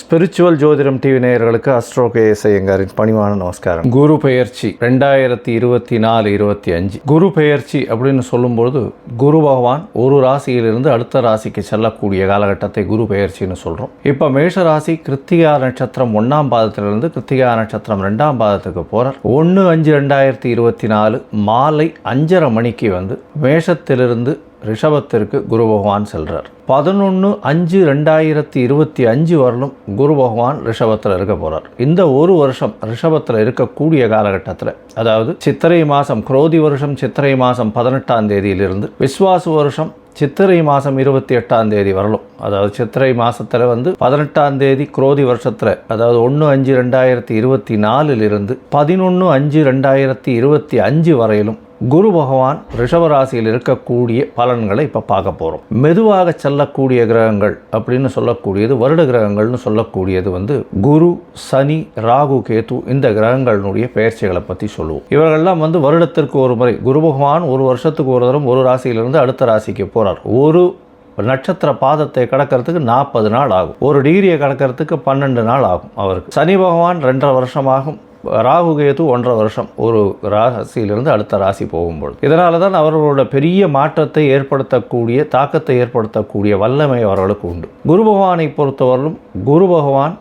Spiritual ஜோதிடம் TV நேயர்களுக்கு astro KS ஐயங்காரின் பணிவான நமஸ்காரம். குரு பெயர்ச்சி ரெண்டாயிரத்தி இருபத்தி நாலு இருபத்தி அஞ்சு. குரு பெயர்ச்சி அப்படின்னு சொல்லும்போது குரு பகவான் ஒரு ராசியிலிருந்து அடுத்த ராசிக்கு செல்லக்கூடிய காலகட்டத்தை குரு பெயர்ச்சின்னு சொல்கிறோம் இப்போ மேஷ ராசி கிருத்திகா நட்சத்திரம் ஒன்றாம் பாதத்திலிருந்து கிருத்திகா நட்சத்திரம் ரெண்டாம் பாதத்துக்கு போகிறார் ஒன்று அஞ்சு ரெண்டாயிரத்தி இருபத்தி நாலு மாலை அஞ்சரை மணிக்கு வந்து மேஷத்திலிருந்து ரிஷபத்திற்கு குரு பகவான் செல்கிறார் பதினொன்று அஞ்சு ரெண்டாயிரத்தி இருபத்தி அஞ்சு வரலும் குரு பகவான் ரிஷபத்தில் இருக்க போகிறார் இந்த ஒரு வருஷம் ரிஷபத்தில் இருக்கக்கூடிய காலகட்டத்தில் அதாவது சித்திரை மாதம் குரோதி வருஷம் சித்திரை மாதம் பதினெட்டாம் தேதியிலிருந்து விஸ்வாசு வருஷம் சித்திரை மாதம் இருபத்தி எட்டாம் தேதி வரலும் அதாவது சித்திரை மாதத்தில் வந்து பதினெட்டாம் தேதி குரோதி வருஷத்தில் அதாவது ஒன்று அஞ்சு ரெண்டாயிரத்தி இருபத்தி நாலிலிருந்து பதினொன்று அஞ்சு ரெண்டாயிரத்தி இருபத்தி அஞ்சு வரையிலும் குரு பகவான் ரிஷபராசியில் இருக்கக்கூடிய பலன்களை இப்போ பார்க்க போகிறோம் மெதுவாக செல்லக்கூடிய கிரகங்கள் அப்படின்னு சொல்லக்கூடியது வருட கிரகங்கள்னு சொல்லக்கூடியது வந்து குரு சனி ராகு கேத்து இந்த கிரகங்களுடைய பெயர்ச்சிகளை பற்றி சொல்லுவோம். இவர்கள்லாம் வந்து வருடத்திற்கு ஒரு முறை குரு பகவான் ஒரு வருஷத்துக்கு ஒரு தரம் ஒரு ராசியிலிருந்து அடுத்த ராசிக்கு போகிறார் ஒரு நட்சத்திர பாதத்தை கடக்கிறதுக்கு நாற்பது நாள் ஆகும். ஒரு டிகிரியை கடக்கிறதுக்கு பன்னெண்டு நாள் ஆகும் அவருக்கு. சனி பகவான் ரெண்டரை வருஷமாகும். ராகு கேது ஒன்றரை வருஷம். ஒரு ராசியிலிருந்து அடுத்த ராசி போகும்பொழுது. இதனால தான் அவர்களோட பெரிய மாற்றத்தை ஏற்படுத்தக்கூடிய தாக்கத்தை ஏற்படுத்தக்கூடிய வல்லமை அவர்களுக்கு உண்டு. குரு பகவானை பொறுத்தவரையிலும் குரு பகவான்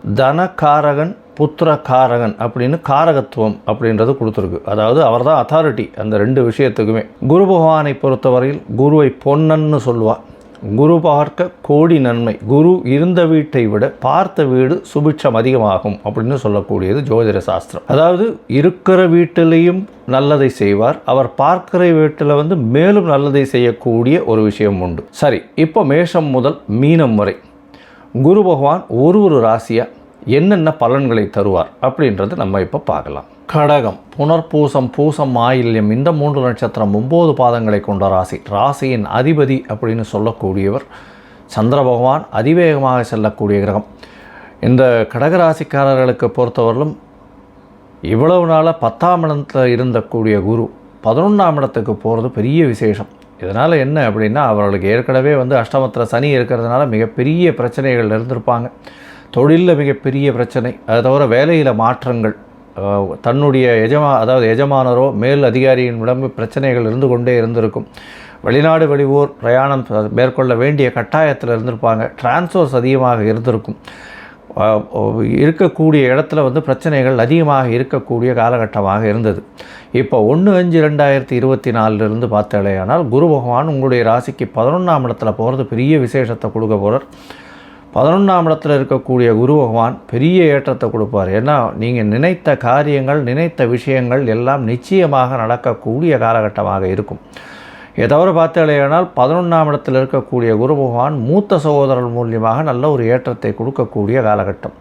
புத்ர காரகன் அப்படின்னு காரகத்துவம் அப்படின்றது கொடுத்துருக்கு. அதாவது அவர் தான் அத்தாரிட்டி அந்த ரெண்டு விஷயத்துக்குமே. குரு பகவானை பொறுத்தவரையில் குருவை பொன்னன்னு சொல்லுவாள் குரு பார்க்க கோடி நன்மை. குரு இருந்த வீட்டை விட பார்த்த வீடு சுபிட்சம் அதிகமாகும் அப்படின்னு சொல்லக்கூடியது ஜோதிட சாஸ்திரம். அதாவது இருக்கிற வீட்டிலையும் நல்லதை செய்வார். அவர் பார்க்கிற வீட்டில் வந்து மேலும் நல்லதை செய்யக்கூடிய ஒரு விஷயம் உண்டு. சரி இப்போ மேஷம் முதல் மீனம் வரை. குரு பகவான் ஒரு ஒரு ராசியாக என்னென்ன பலன்களை தருவார் அப்படின்றத நம்ம இப்போ பார்க்கலாம். கடகம் புனர்பூசம் பூசம் ஆயில்யம் இந்த மூன்று நட்சத்திரம் ஒம்பது பாதங்களை கொண்ட ராசி. ராசியின் அதிபதி அப்படின்னு சொல்லக்கூடியவர் சந்திர பகவான் அதிவேகமாக செல்லக்கூடிய கிரகம். இந்த கடகராசிக்காரர்களுக்கு பொறுத்தவரையிலும் இவ்வளவு நாளாக பத்தாம் இடத்தில் இருந்தக்கூடிய குரு பதினொன்றாம் இடத்துக்கு போகிறது பெரிய விசேஷம். இதனால் என்ன அப்படின்னா அவர்களுக்கு ஏற்கனவே வந்து அஷ்டமத்தில் சனி இருக்கிறதுனால மிகப்பெரிய பிரச்சனைகள் இருந்திருப்பாங்க. தொழிலில் மிகப்பெரிய பிரச்சனை. அதை தவிர வேலையில் மாற்றங்கள். தன்னுடைய எஜமா அதாவது எஜமானரோ மேல் அதிகாரியினிடம் பிரச்சனைகள் இருந்து கொண்டே இருந்திருக்கும். வெளிநாடு வெளியூர் பிரயாணம் மேற்கொள்ள வேண்டிய கட்டாயத்தில் இருந்திருப்பாங்க. டிரான்ஸ்ஃபர்ஸ் அதிகமாக இருந்திருக்கும். இருக்கக்கூடிய இடத்துல வந்து பிரச்சனைகள் அதிகமாக இருக்கக்கூடிய காலகட்டமாக இருந்தது. இப்போ ஒன்று அஞ்சு ரெண்டாயிரத்தி இருபத்தி நாலுலேருந்து பார்த்தாலேயானால் குரு பகவான் உங்களுடைய ராசிக்கு பதினொன்றாம் இடத்துல போகிறது பெரிய விசேஷத்தை கொடுக்க போகிறார் பதினொன்றாம் இடத்துல இருக்கக்கூடிய குரு பகவான் பெரிய ஏற்றத்தை கொடுப்பார். ஏன்னா நீங்கள் நினைத்த காரியங்கள் நினைத்த விஷயங்கள் எல்லாம் நிச்சயமாக நடக்கக்கூடிய காலகட்டமாக இருக்கும். இதை தவிர பார்த்தாலேயானால் பதினொன்றாம் இடத்தில் இருக்கக்கூடிய குரு பகவான் மூத்த சகோதரர் மூலியமாக நல்ல ஒரு ஏற்றத்தை கொடுக்கக்கூடிய காலகட்டம்.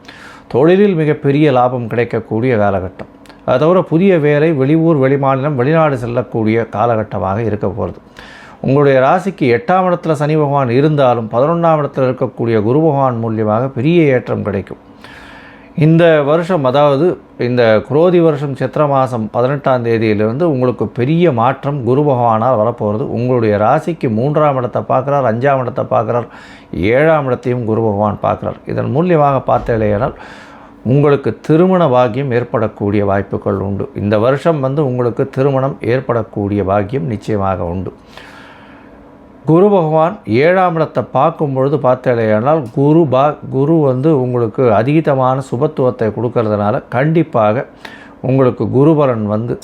தொழிலில் மிகப்பெரிய லாபம் கிடைக்கக்கூடிய காலகட்டம். அது தவிர புதிய வேலை வெளியூர் வெளிமாநிலம் வெளிநாடு செல்லக்கூடிய காலகட்டமாக இருக்க போகிறது உங்களுடைய ராசிக்கு எட்டாம் இடத்துல சனி பகவான் இருந்தாலும் பதினொன்றாம் இடத்துல இருக்கக்கூடிய குரு பகவான் மூலியமாக பெரிய ஏற்றம் கிடைக்கும். இந்த வருஷம் அதாவது இந்த குரோதி வருஷம் சித்திர மாதம் பதினெட்டாம் தேதியிலிருந்து உங்களுக்கு பெரிய மாற்றம் குரு பகவானால் வரப்போகிறது. உங்களுடைய ராசிக்கு மூன்றாம் இடத்தை பார்க்குறார் அஞ்சாம் இடத்தை பார்க்குறார் ஏழாம் இடத்தையும் குரு பகவான் பார்க்குறார். இதன் மூலியமாக பார்த்தேனால் உங்களுக்கு திருமண பாக்கியம் ஏற்படக்கூடிய வாய்ப்புகள் உண்டு. இந்த வருஷம் வந்து உங்களுக்கு திருமணம் ஏற்படக்கூடிய பாக்கியம் நிச்சயமாக உண்டு. குரு பகவான் ஏழாம் இடத்தை பார்க்கும் பொழுது பார்த்தேனால் குரு பா குரு வந்து உங்களுக்கு அதீதமான சுபத்துவத்தை கொடுக்கறதுனால கண்டிப்பாக உங்களுக்கு குருபலன் வந்து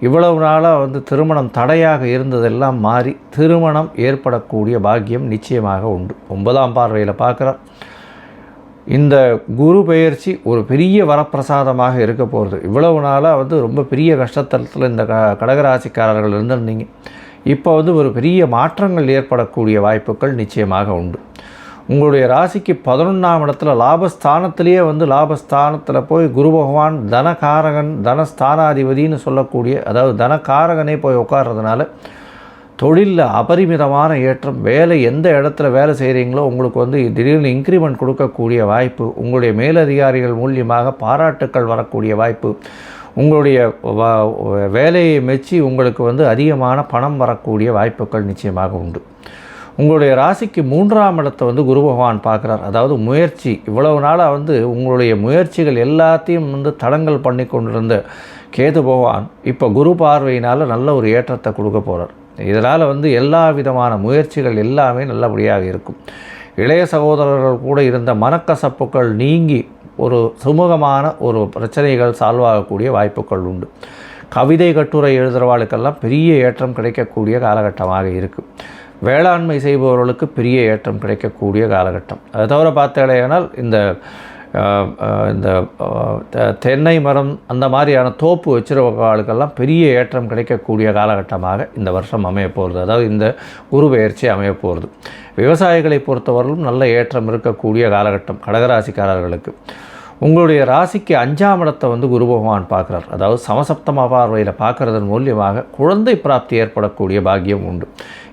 இவ்வளவு நாளாக வந்து திருமணம் தடையாக இருந்ததெல்லாம் மாறி திருமணம் ஏற்படக்கூடிய பாக்கியம் நிச்சயமாக உண்டு. ஒன்பதாம் பார்வையில் பார்க்குறோம் இந்த குரு பெயர்ச்சி ஒரு பெரிய வரப்பிரசாதமாக இருக்க போகிறது. இவ்வளவு நாளாக வந்து ரொம்ப பெரிய கஷ்டத்தில் இந்த க கடகராசிக்காரர்கள் இருந்திருந்தீங்க. இப்போ வந்து ஒரு பெரிய மாற்றங்கள் ஏற்படக்கூடிய வாய்ப்புகள் நிச்சயமாக உண்டு. உங்களுடைய ராசிக்கு பதினொன்றாம் இடத்துல லாபஸ்தானத்திலேயே வந்து லாபஸ்தானத்தில் போய் குரு பகவான் தனகாரகன் தனஸ்தானாதிபதினு சொல்லக்கூடிய அதாவது தனகாரகனே போய் உட்கார்றதுனால தொழிலில் அபரிமிதமான ஏற்றம் வேலை எந்த இடத்துல வேலை செய்கிறீங்களோ உங்களுக்கு வந்து திடீர்னு இன்க்ரிமெண்ட் கொடுக்கக்கூடிய வாய்ப்பு உங்களுடைய மேலதிகாரிகள் மூலியமாக பாராட்டுக்கள் வரக்கூடிய வாய்ப்பு உங்களுடைய வேலையை மெச்சி உங்களுக்கு வந்து அதிகமான பணம் வரக்கூடிய வாய்ப்புகள் நிச்சயமாக உண்டு. உங்களுடைய ராசிக்கு மூன்றாம் இடத்தை வந்து குரு பகவான் பார்க்குறார். அதாவது முயற்சி. இவ்வளவு நாளாக வந்து உங்களுடைய முயற்சிகள் எல்லாத்தையும் வந்து தடங்கள் பண்ணி கொண்டிருந்த கேது பகவான் இப்போ குரு பார்வையினால் நல்ல ஒரு ஏற்றத்தை கொடுக்க போகிறார் இதனால் வந்து எல்லா விதமான முயற்சிகள் எல்லாமே நல்லபடியாக இருக்கும். இளைய சகோதரர்கள் கூட இருந்த மனக்கசப்புகள் நீங்கி ஒரு சுமூகமான ஒரு பிரச்சனைகள் சால்வ் ஆகக்கூடிய வாய்ப்புகள் உண்டு. கவிதை கட்டுரை எழுதுகிறவாளுக்கெல்லாம் பெரிய ஏற்றம் கிடைக்கக்கூடிய காலகட்டமாக இருக்குது வேளாண்மை செய்பவர்களுக்கு பெரிய ஏற்றம் கிடைக்கக்கூடிய காலகட்டம். அதை தவிர பார்த்தாலேயானால் இந்த இந்த தெ- தென்னை மரம் அந்த மாதிரியான தோப்பு வச்சிருக்கவர்களுக்கெல்லாம் பெரிய ஏற்றம் கிடைக்கக்கூடிய காலகட்டமாக இந்த வருஷம் அமைய போகிறது அதாவது இந்த குரு பெயர்ச்சி அமைய போகிறது விவசாயிகளை பொறுத்தவரையிலும் நல்ல ஏற்றம் இருக்கக்கூடிய காலகட்டம் கடகராசிக்காரர்களுக்கு. உங்களுடைய ராசிக்கு அஞ்சாம் இடத்தை வந்து குரு பகவான் பார்க்குறார். அதாவது சமசப்தம பார்வையில் பார்க்குறதன் மூலியமாக குழந்தை பிராப்தி ஏற்படக்கூடிய பாக்கியம் உண்டு.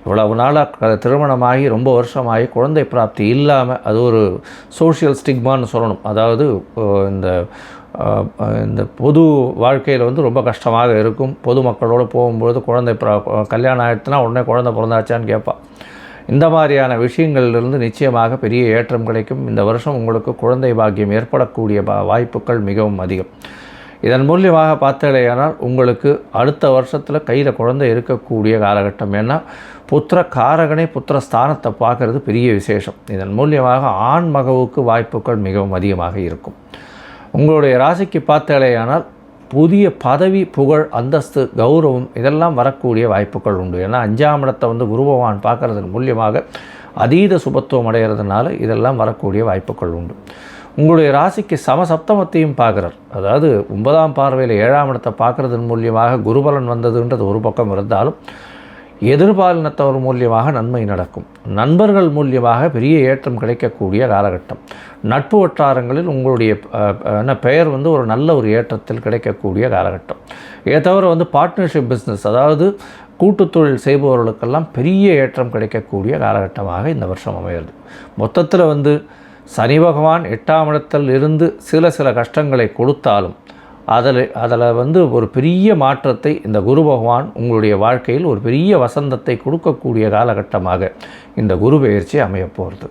இவ்வளவு நாளாக திருமணமாகி ரொம்ப வருஷமாகி குழந்தை பிராப்தி இல்லாமல் அது ஒரு சோஷியல் ஸ்டிக்மான்னு சொல்லணும். அதாவது இந்த இந்த பொது வாழ்க்கையில் வந்து ரொம்ப கஷ்டமாக இருக்கும். பொதுமக்களோடு போகும்பொழுது குழந்தை பிர கல்யாணம் ஆகிடுச்சுன்னா உடனே குழந்தை பிறந்தாச்சான்னு கேட்பான். இந்த மாதிரியான விஷயங்களிலிருந்து நிச்சயமாக பெரிய ஏற்றம் கிடைக்கும். இந்த வருஷம் உங்களுக்கு குழந்தை பாக்கியம் ஏற்படக்கூடிய வாய்ப்புகள் மிகவும் அதிகம். இதன் மூலியமாக பார்த்தலையானால் உங்களுக்கு அடுத்த வருஷத்தில் கையில் குழந்தை இருக்கக்கூடிய காலகட்டம். ஏன்னா புத்திர காரகனை புத்திர ஸ்தானத்தை பார்க்கறது பெரிய விசேஷம். இதன் மூலியமாக ஆண் மகவுக்கு வாய்ப்புகள் மிகவும் அதிகமாக இருக்கும். உங்களுடைய ராசிக்கு பார்த்தலையானால் புதிய பதவி புகழ் அந்தஸ்து கௌரவம் இதெல்லாம் வரக்கூடிய வாய்ப்புகள் உண்டு. ஏன்னா அஞ்சாம் இடத்தை வந்து குரு பகவான் மூலியமாக அதீத சுபத்துவம் அடைகிறதுனால இதெல்லாம் வரக்கூடிய வாய்ப்புகள் உண்டு. உங்களுடைய ராசிக்கு சமசப்தமத்தையும் பார்க்குறார். அதாவது ஒன்பதாம் பார்வையில் ஏழாம் இடத்தை பார்க்குறதன் மூலியமாக குருபலன் வந்ததுன்றது ஒரு பக்கம் இருந்தாலும் எதிர்பாலினத்தவர் மூலியமாக நன்மை நடக்கும். நண்பர்கள் மூலியமாக பெரிய ஏற்றம் கிடைக்கக்கூடிய காலகட்டம். நட்பு வட்டாரங்களில் உங்களுடைய என்ன பெயர் வந்து ஒரு நல்ல ஒரு ஏற்றத்தில் கிடைக்கக்கூடிய காலகட்டம். இதை தவிர வந்து பார்ட்னர்ஷிப் பிஸ்னஸ் அதாவது கூட்டுத்தொழில் செய்பவர்களுக்கெல்லாம் பெரிய ஏற்றம் கிடைக்கக்கூடிய காலகட்டமாக இந்த வருஷம் அமைகிறது. மொத்தத்தில் வந்து சனி பகவான் எட்டாம் இடத்தில் இருந்து சில சில கஷ்டங்களை கொடுத்தாலும் அதில் அதில் வந்து ஒரு பெரிய மாற்றத்தை இந்த குரு பகவான் உங்களுடைய வாழ்க்கையில் ஒரு பெரிய வசந்தத்தை கொடுக்கக்கூடிய காலகட்டமாக இந்த குரு பெயர்ச்சி அமையப்போகிறது.